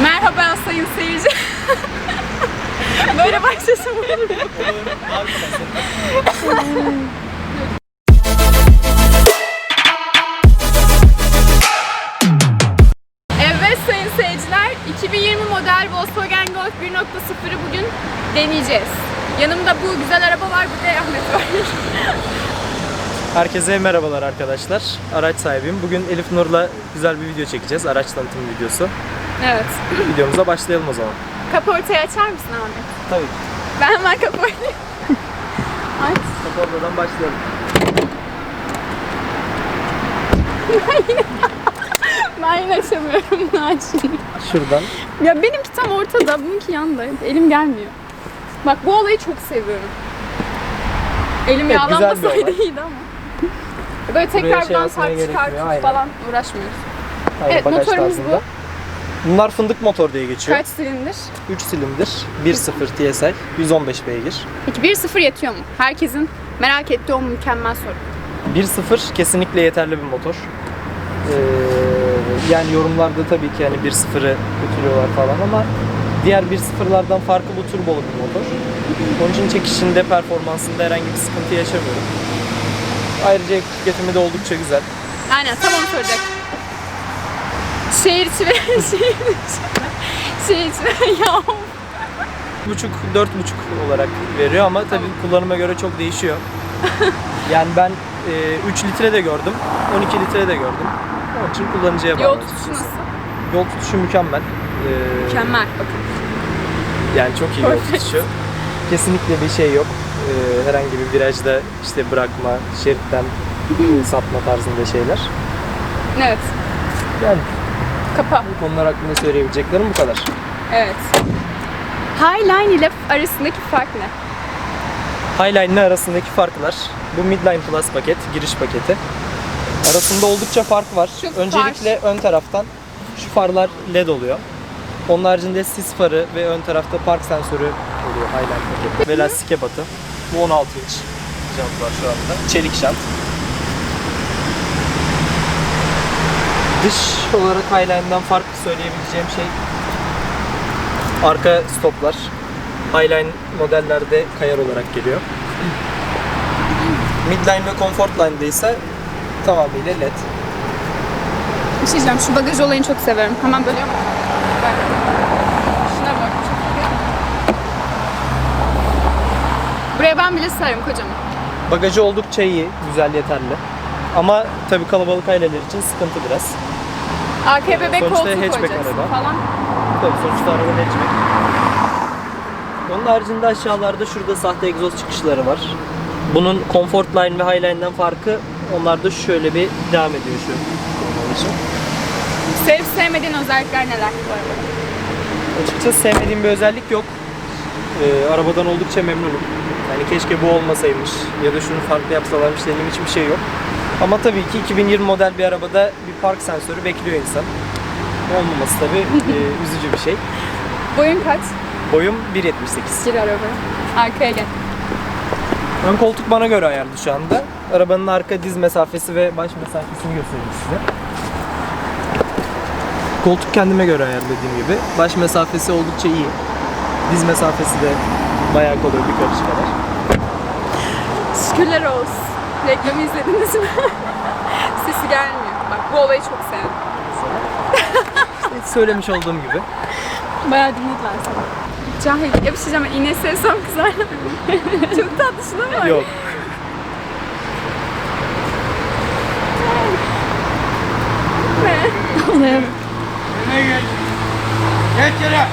Merhaba sayın seyirci. Böyle başlasın. Evet sayın seyirciler, 2020 model Volkswagen Golf 1.0'ı bugün deneyeceğiz. Yanımda bu güzel araba var, bir de Ahmet var. Herkese merhabalar arkadaşlar. Araç sahibiyim. Bugün Elif Nur'la güzel bir video çekeceğiz. Araç tanıtım videosu. Evet. Videomuza başlayalım o zaman. Kaportayı açar mısın Ahmet? Tabii. Ben hemen kaportayı. Aç. Kaportadan başlayalım. Ben yine açamıyorum. Bunu aç şimdi. Şuradan. Ya benimki tam ortada, bununki yanda. Elim gelmiyor. Bak bu olayı çok seviyorum. Elim Evet, yağlanmasaydı iyiydi ama. Böyle şey tekrardan asmaya sarp gerekmiyor, çıkartıp falan uğraşmıyoruz. Aynen, Evet, motorumuz tarzında. Bunlar fındık motor diye geçiyor. Kaç silindir? 3 silindir, 1.0 TSI, 115 beygir. Peki 1.0 yetiyor mu? Herkesin merak ettiği o mükemmel soru. 1.0 kesinlikle yeterli bir motor. Ee, yani yorumlarda tabii ki yani 1.0'ı götürüyorlar falan ama diğer 1.0'lardan farkı bu turbolu bir motor. Onun için çekişinde, performansında herhangi bir sıkıntı yaşamıyorum. Ayrıca yakıt tüketimi de oldukça güzel. Aynen tam onu soracak. Şehir ve şehir. Şehir ya buçuk, dört buçuk olarak veriyor ama tabii kullanıma göre çok değişiyor. yani ben e, 3 litre de gördüm, 12 litre de gördüm. Onun için kullanıcıya bağlı. yol tutuşu açıkçası. nasıl? Yol tutuşu mükemmel. Ee, Mükemmel. Bakın. Yani çok iyi yol Perfect. tutuşu. Kesinlikle bir şey yok. Ee, herhangi bir virajda işte bırakma, şeritten e, sapma tarzında şeyler. Evet. Yani Kapa. bu konular hakkında söyleyebileceklerim bu kadar. Evet. Highline ile arasındaki fark ne? Highline ile arasındaki farklar. Bu Midline Plus paket, giriş paketi. Arasında oldukça fark var. Şu Öncelikle ön taraftan şu farlar LED oluyor. Onun haricinde sis farı ve ön tarafta park sensörü oluyor Highline paketi. Ve lastik ebatı. Bu 16 inç jant var şu anda. Çelik jant. Dış olarak Highline'dan farklı söyleyebileceğim şey arka stoplar. Highline modellerde kayar olarak geliyor. Midline ve Comfortline'de ise tamamıyla LED. Bir şey diyeceğim. Şu bagaj olayını çok severim. Hemen böyle yapalım. Şuna bak. Buraya ben bile sığarım kocaman. Bagajı oldukça iyi, güzel, yeterli. Ama tabii kalabalık aileler için sıkıntı biraz. Koltuğu hatchback koyacaksın araba. falan. Tabii sonuçta araba hatchback. Onun haricinde aşağılarda şurada sahte egzoz çıkışları var. Bunun Comfortline ve Highline'den farkı onlarda şöyle bir devam ediyor şu. Sevip sevmediğin özellikler neler bu arabada? Açıkçası sevmediğim bir özellik yok. Ee, arabadan oldukça memnunum. Yani keşke bu olmasaymış ya da şunu farklı yapsalarmış dediğim hiçbir şey yok. Ama tabii ki 2020 model bir arabada bir park sensörü bekliyor insan. Olmaması tabii e, üzücü bir şey. Boyun kaç? Boyum 1.78. Gir arabaya. Arkaya gel. Ön koltuk bana göre ayarlı şu anda. Arabanın arka diz mesafesi ve baş mesafesini göstereyim size. Koltuk kendime göre ayarlı dediğim gibi. Baş mesafesi oldukça iyi. Diz mesafesi de bayağı kolay bir karış kadar. Şükürler olsun. Reklamı izlediniz mi? Sesi gelmiyor. Bak bu olayı çok sevdim. İşte söylemiş olduğum gibi. Bayağı dinlediler seni. Cahil. Ya bir şey diyeceğim. İğne sevsem kızar mı? çok tatlısın ama. Yok. Anlayamıyorum. Geç yere.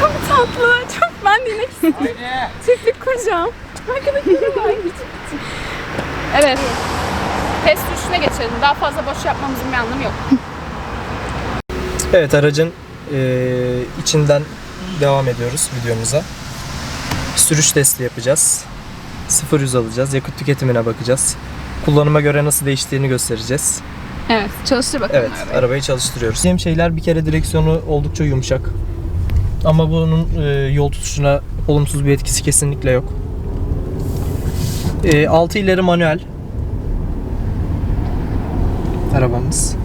Çok tatlı. Çok ben de inek istiyorum. Çiftlik kuracağım. Arkadaşlarım var. Evet. Test sürüşüne geçelim. Daha fazla boş yapmamızın bir anlamı yok. Evet aracın eee, içinden devam ediyoruz videomuza. Sürüş testi yapacağız. 0-100 alacağız. Yakıt tüketimine bakacağız. Kullanıma göre nasıl değiştiğini göstereceğiz. Evet. Çalıştır bakalım Evet, arabayı. arabayı çalıştırıyoruz. Diyeceğim şeyler bir kere direksiyonu oldukça yumuşak. Ama bunun e, yol tutuşuna olumsuz bir etkisi kesinlikle yok. E, 6 ileri manuel. arabamız.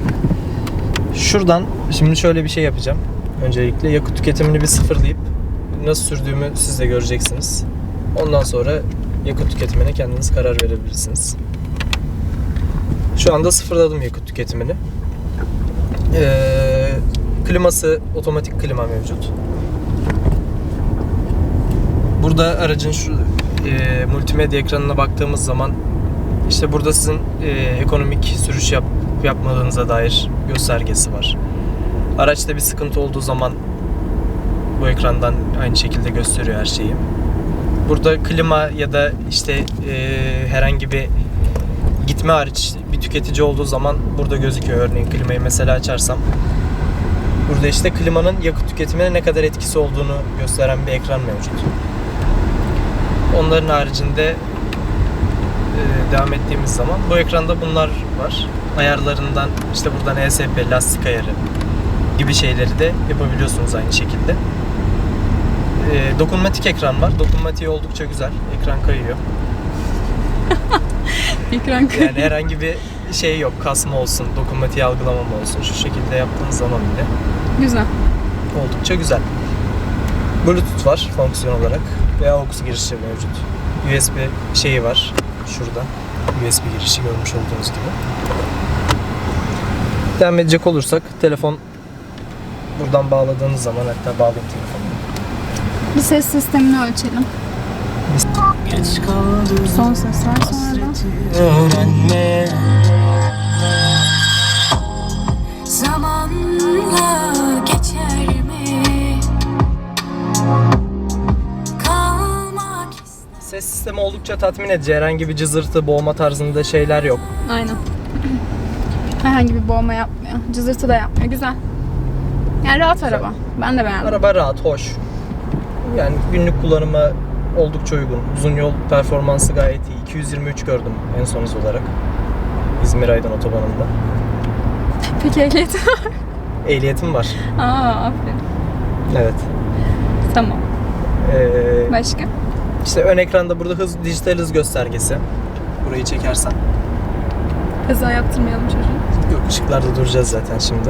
Şuradan şimdi şöyle bir şey yapacağım. Öncelikle yakıt tüketimini bir sıfırlayıp nasıl sürdüğümü siz de göreceksiniz. Ondan sonra yakıt tüketimine kendiniz karar verebilirsiniz. Şu anda sıfırladım yakıt tüketimini. Ee, kliması otomatik klima mevcut. Burada aracın şu e, multimedya ekranına baktığımız zaman işte burada sizin e, ekonomik sürüş yap, yapmadığınıza dair göstergesi var. Araçta bir sıkıntı olduğu zaman bu ekrandan aynı şekilde gösteriyor her şeyi. Burada klima ya da işte e, herhangi bir gitme hariç bir tüketici olduğu zaman burada gözüküyor. Örneğin klimayı mesela açarsam burada işte klimanın yakıt tüketimine ne kadar etkisi olduğunu gösteren bir ekran mevcut. Onların haricinde e, devam ettiğimiz zaman bu ekranda bunlar var. Ayarlarından işte buradan ESP, lastik ayarı gibi şeyleri de yapabiliyorsunuz aynı şekilde. E, dokunmatik ekran var. Dokunmatiği oldukça güzel. Ekran kayıyor. Ekran Yani herhangi bir şey yok. Kasma olsun, dokunmatiği algılamama olsun. Şu şekilde yaptığınız zaman bile Güzel. oldukça güzel. Bluetooth var fonksiyon olarak ve AUX girişi mevcut. USB şeyi var şurada. USB girişi görmüş olduğunuz gibi. Devam edecek olursak telefon buradan bağladığınız zaman hatta bağlayayım telefonu. Bir ses sistemini ölçelim. Son sesler sonra da. Öğrenme Zamanla Ses sistemi oldukça tatmin edici. Herhangi bir cızırtı, boğma tarzında şeyler yok. Aynen. Herhangi bir boğma yapmıyor. Cızırtı da yapmıyor. Güzel. Yani rahat araba. Ben de beğendim. Araba rahat, hoş. Yani günlük kullanıma oldukça uygun. Uzun yol performansı gayet iyi. 223 gördüm en son hız olarak. İzmir Aydın otobanında. Peki ehliyeti Ehliyetim var. Aa aferin. Evet. Tamam. Ee, Başka? İşte ön ekranda burada hız dijital hız göstergesi. Burayı çekersen. Kaza yaptırmayalım çocuğu. Yok ışıklarda duracağız zaten şimdi.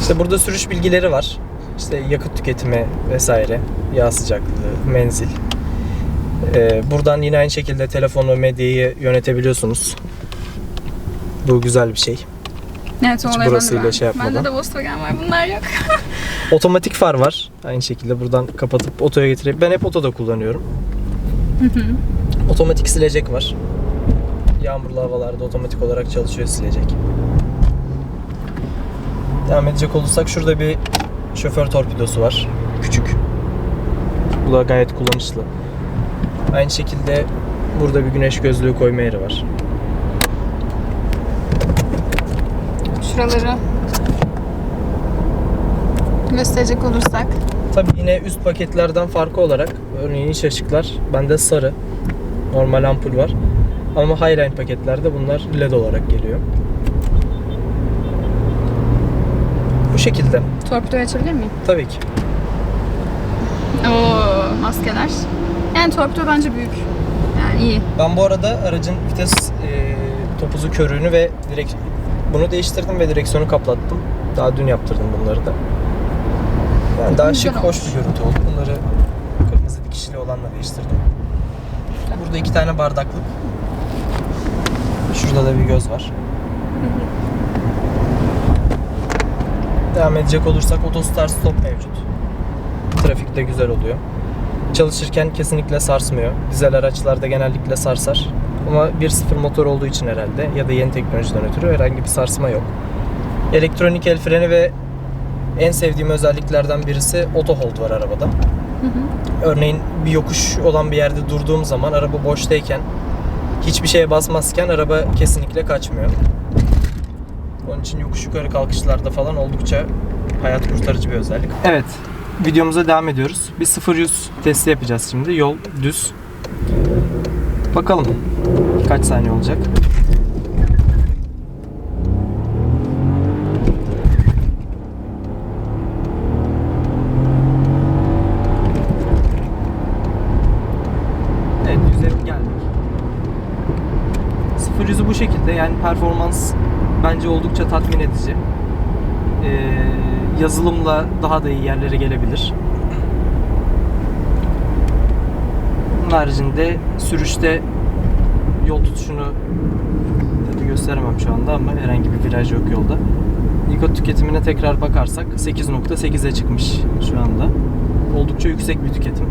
İşte burada sürüş bilgileri var. İşte yakıt tüketimi vesaire, yağ sıcaklığı, menzil. Ee, buradan yine aynı şekilde telefonu, medyayı yönetebiliyorsunuz. Bu güzel bir şey. Evet Hiç ben burasıyla beğendim. şey yapmadan. Bende de Volkswagen var. Bunlar yok. Otomatik far var. Aynı şekilde buradan kapatıp otoya getirip ben hep otoda kullanıyorum. Otomatik silecek var. Yağmurlu havalarda otomatik olarak çalışıyor silecek. Devam edecek olursak şurada bir şoför torpidosu var. Küçük. Bu da gayet kullanışlı. Aynı şekilde burada bir güneş gözlüğü koyma yeri var. Şuraları gösterecek olursak. Tabii yine üst paketlerden farkı olarak örneğin iç ışıklar bende sarı. Normal ampul var. Ama Highline paketlerde bunlar LED olarak geliyor. Bu şekilde. Torpidoyu açabilir miyim? Tabii ki. Oo maskeler. Yani torpido bence büyük. Yani iyi. Ben bu arada aracın vites e, topuzu körüğünü ve direkt bunu değiştirdim ve direksiyonu kaplattım. Daha dün yaptırdım bunları da. Yani daha şık, hoş bir görüntü oldu. Bunları kırmızı dikişli olanla değiştirdim. Burada iki tane bardaklık. Şurada da bir göz var. Devam edecek olursak Autostar Stop mevcut. Trafikte güzel oluyor. Çalışırken kesinlikle sarsmıyor. Dizel araçlarda genellikle sarsar. Ama 1.0 motor olduğu için herhalde ya da yeni teknolojiden ötürü herhangi bir sarsma yok. Elektronik el freni ve en sevdiğim özelliklerden birisi auto hold var arabada. Örneğin bir yokuş olan bir yerde durduğum zaman araba boştayken hiçbir şeye basmazken araba kesinlikle kaçmıyor. Onun için yokuş yukarı kalkışlarda falan oldukça hayat kurtarıcı bir özellik. Evet, videomuza devam ediyoruz. Bir 0-100 testi yapacağız şimdi. Yol düz. Bakalım kaç saniye olacak. 0-100'ü Özü bu şekilde yani performans bence oldukça tatmin edici. Ee, yazılımla daha da iyi yerlere gelebilir. Bunun haricinde sürüşte yol tutuşunu tabii gösteremem şu anda ama herhangi bir viraj yok yolda. Yakıt tüketimine tekrar bakarsak 8.8'e çıkmış şu anda. Oldukça yüksek bir tüketim.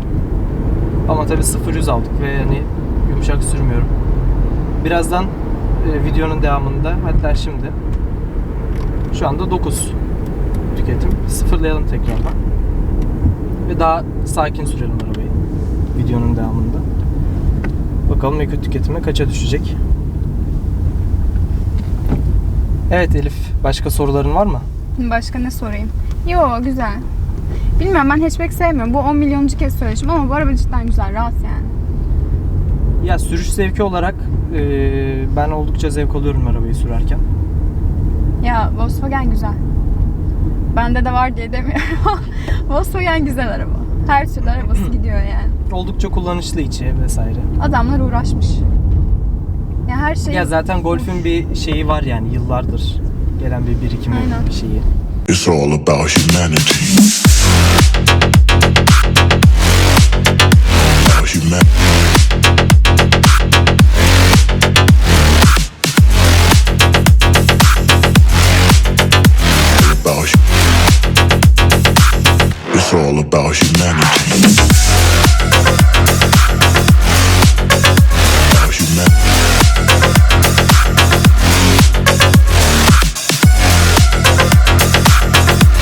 Ama tabii 0-100 aldık ve hani yumuşak sürmüyorum. Birazdan e, videonun devamında hatta şimdi şu anda 9 tüketim. Sıfırlayalım tekrardan. Ve daha sakin sürelim arabayı videonun devamında. Bakalım yakıt tüketimi kaça düşecek. Evet Elif, başka soruların var mı? Başka ne sorayım? Yo güzel. Bilmiyorum ben hatchback sevmiyorum. Bu 10 milyonuncu kez söyleşim ama bu araba cidden güzel, rahat yani. Ya sürüş zevki olarak e, ben oldukça zevk alıyorum arabayı sürerken. Ya Volkswagen güzel. Bende de var diye demiyorum. Volkswagen güzel araba. Her türlü arabası gidiyor yani. Oldukça kullanışlı içi vesaire. Adamlar uğraşmış. Ya her şey Ya zaten Golf'ün bir şeyi var yani yıllardır gelen bir birikimi Aynen. bir şeyi. It's all about humanity. About humanity.